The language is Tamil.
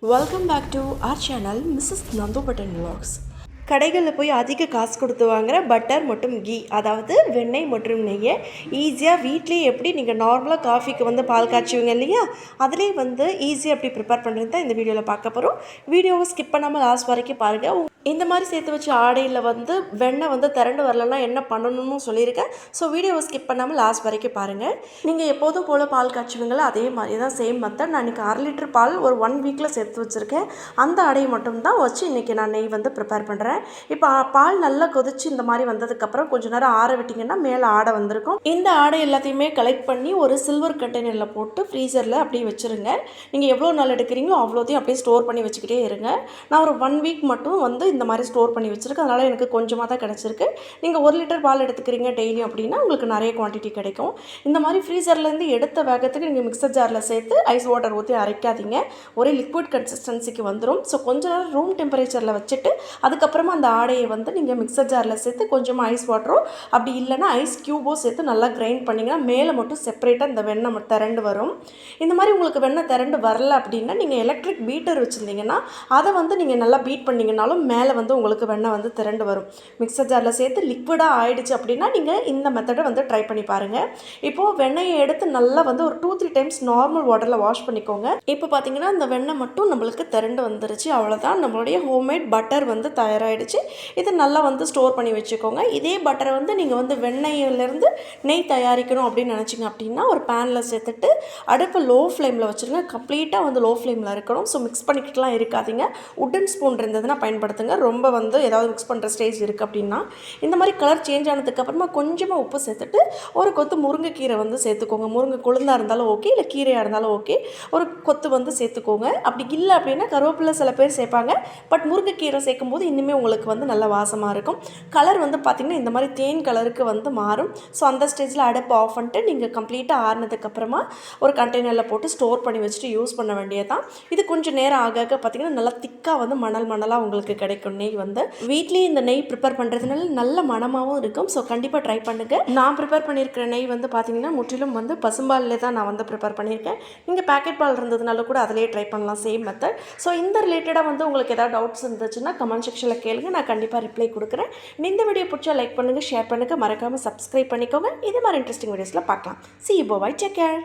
Welcome back to our channel Mrs. Nandu Button Vlogs. கடைகளில் போய் அதிக காசு கொடுத்து வாங்குற பட்டர் மற்றும் கீ அதாவது வெண்ணெய் மற்றும் நெய்யை ஈஸியாக வீட்லேயே எப்படி நீங்கள் நார்மலாக காஃபிக்கு வந்து பால் காய்ச்சுவீங்க இல்லையா? அதிலே வந்து ஈஸியாக எப்படி ப்ரிப்பேர் பண்ணுறது தான் இந்த வீடியோவில் பார்க்க போகிறோம் வீடியோவை ஸ்கிப் பண்ணாமல் லாஸ்ட் வரைக்கும் பாருங்கள் இந்த மாதிரி சேர்த்து வச்ச ஆடையில் வந்து வெண்ணெய் வந்து திரண்டு வரலன்னா என்ன பண்ணணும்னு சொல்லியிருக்கேன். ஸோ வீடியோவை ஸ்கிப் பண்ணாமல் லாஸ்ட் வரைக்கும் பாருங்கள் நீங்கள் எப்போதும் போல் பால் காய்ச்சுவீங்களோ? அதே மாதிரி தான் சேம் மெத்தட் நான் இன்றைக்கி அரை லிட்டர் பால் ஒரு ஒன் வீக்கில் சேர்த்து வச்சுருக்கேன். அந்த ஆடையை மட்டும்தான் வச்சு இன்றைக்கி நான் நெய் வந்து ப்ரிப்பேர் பண்ணுறேன் இப்போ பால் நல்லா கொதிச்சு இந்த மாதிரி வந்ததுக்கப்புறம் கொஞ்ச நேரம் ஆற விட்டிங்கன்னா மேலே ஆடை வந்திருக்கும். இந்த ஆடை எல்லாத்தையுமே கலெக்ட் பண்ணி ஒரு சில்வர் கண்டெய்னரில் போட்டு ஃப்ரீசரில் அப்படியே வச்சுருங்க. நீங்கள் எவ்வளோ நாள் எடுக்கிறீங்களோ அவ்வளோத்தையும் அப்படியே ஸ்டோர் பண்ணி வச்சுக்கிட்டே இருங்க. நான் ஒரு ஒன் வீக் மட்டும் வந்து இந்த மாதிரி ஸ்டோர் பண்ணி வச்சுருக்கேன். அதனால் எனக்கு கொஞ்சமாக தான் கிடச்சிருக்கு. நீங்கள் ஒரு லிட்டர் பால் எடுத்துக்கிறீங்க டெய்லி அப்படின்னா உங்களுக்கு நிறைய குவான்டிட்டி கிடைக்கும். இந்த மாதிரி ஃப்ரீசர்லேருந்து எடுத்த வேகத்துக்கு நீங்கள் மிக்சர் ஜாரில் சேர்த்து ஐஸ் வாட்டர் ஊற்றி அரைக்காதீங்க. ஒரே லிக்விட் கன்சிஸ்டன்சிக்கு வந்துடும் ஸோ கொஞ்ச நேரம் ரூம் டெம்பரேச்சரில் வச்சுட்டு அதுக்கப்புறமா அந்த ஆடையை வந்து நீங்கள் மிக்சர் ஜாரில் சேர்த்து கொஞ்சமாக ஐஸ் வாட்டரோ அப்படி இல்லைன்னா ஐஸ் க்யூபோ சேர்த்து நல்லா கிரைண்ட் பண்ணிங்கன்னா மேலே மட்டும் செப்பரேட்டாக இந்த வெண்ணெய் மட்டும் திரண்டு வரும். இந்த மாதிரி உங்களுக்கு வெண்ணெய் திரண்டு வரல அப்படின்னா நீங்கள் எலக்ட்ரிக் பீட்டர் வச்சுருந்தீங்கன்னா அதை வந்து நீங்கள் நல்லா பீட் பண்ணிங்கனாலும் மேலே வந்து உங்களுக்கு வெண்ணெய் வந்து திரண்டு வரும். மிக்சர் ஜாரில் சேர்த்து லிக்விடாக ஆயிடுச்சு அப்படின்னா நீங்கள் இந்த மெத்தடை வந்து ட்ரை பண்ணி பாருங்கள் இப்போது வெண்ணெயை எடுத்து நல்லா வந்து ஒரு டூ த்ரீ டைம்ஸ் நார்மல் வாட்டரில் வாஷ் பண்ணிக்கோங்க. இப்போ பார்த்தீங்கன்னா இந்த வெண்ணெய் மட்டும் நம்மளுக்கு திரண்டு வந்துருச்சு. அவ்வளோதான் நம்மளுடைய ஹோம்மேட் பட்டர் வந்து ஆகிடுச்சு இதை நல்லா வந்து ஸ்டோர் பண்ணி வச்சுக்கோங்க. இதே பட்டரை வந்து நீங்கள் வந்து வெண்ணெயிலேருந்து நெய் தயாரிக்கணும் அப்படின்னு நினச்சிங்க அப்படின்னா ஒரு பேனில் சேர்த்துட்டு அடுப்பு லோ ஃப்ளேமில் வச்சுருங்க. கம்ப்ளீட்டாக வந்து லோ ஃப்ளேமில் இருக்கணும். ஸோ மிக்ஸ் பண்ணிக்கிட்டுலாம் இருக்காதீங்க. உட்டன் ஸ்பூன் இருந்ததுன்னா பயன்படுத்துங்க. ரொம்ப வந்து ஏதாவது மிக்ஸ் பண்ணுற ஸ்டேஜ் இருக்குது அப்படின்னா இந்த மாதிரி கலர் சேஞ்ச் ஆனதுக்கப்புறமா கொஞ்சமாக உப்பு சேர்த்துட்டு ஒரு கொத்து முருங்கைக்கீரை வந்து சேர்த்துக்கோங்க. முருங்கை கொழுந்தாக இருந்தாலும் ஓகே இல்லை கீரையாக இருந்தாலும் ஓகே ஒரு கொத்து வந்து சேர்த்துக்கோங்க. அப்படி இல்லை அப்படின்னா கருவேப்பிலை சில பேர் சேர்ப்பாங்க. பட் முருங்கைக்கீரை சேர்க்கும்போது இன்னுமே உங்களுக்கு வந்து நல்ல வாசமாக இருக்கும். கலர் வந்து பார்த்திங்கன்னா இந்த மாதிரி தேன் கலருக்கு வந்து மாறும். ஸோ அந்த ஸ்டேஜில் அடுப்பு ஆஃப் பண்ணிட்டு நீங்கள் கம்ப்ளீட்டாக ஆறுனதுக்கப்புறமா ஒரு கண்டெய்னரில் போட்டு ஸ்டோர் பண்ணி வச்சுட்டு யூஸ் பண்ண வேண்டியதான் இது கொஞ்சம் நேரம் ஆக ஆக பார்த்திங்கன்னா நல்லா திக்காக வந்து மணல் மணலாக உங்களுக்கு கிடைக்கும் நெய் வந்து. வீட்லேயே இந்த நெய் ப்ரிப்பேர் பண்ணுறதுனால நல்ல மணமாகவும் இருக்கும். ஸோ கண்டிப்பாக ட்ரை பண்ணுங்கள் நான் ப்ரிப்பேர் பண்ணியிருக்கிற நெய் வந்து பார்த்திங்கன்னா முற்றிலும் வந்து பசும்பாலில் தான் நான் வந்து ப்ரிப்பேர் பண்ணியிருக்கேன் நீங்கள் பேக்கெட் பால் இருந்ததுனால கூட அதிலே ட்ரை பண்ணலாம் சேம் மெத்தட் ஸோ இந்த ரிலேட்டடாக வந்து உங்களுக்கு ஏதாவது டவுட்ஸ் இருந்துச்சுன்னா கமெண்ட் செக்ஷனில் கேளுங்க. நான் கண்டிப்பாக ரிப்ளை கொடுக்குறேன். இந்த வீடியோ பிடிச்சா லைக் பண்ணுங்கள் ஷேர் பண்ணுங்கள் மறக்காமல் சப்ஸ்கிரைப் பண்ணிக்கோங்க. இது மாதிரி இன்ட்ரெஸ்டிங் வீடியோஸில் பார்க்கலாம். சி இப்போ பை டேக் கேர்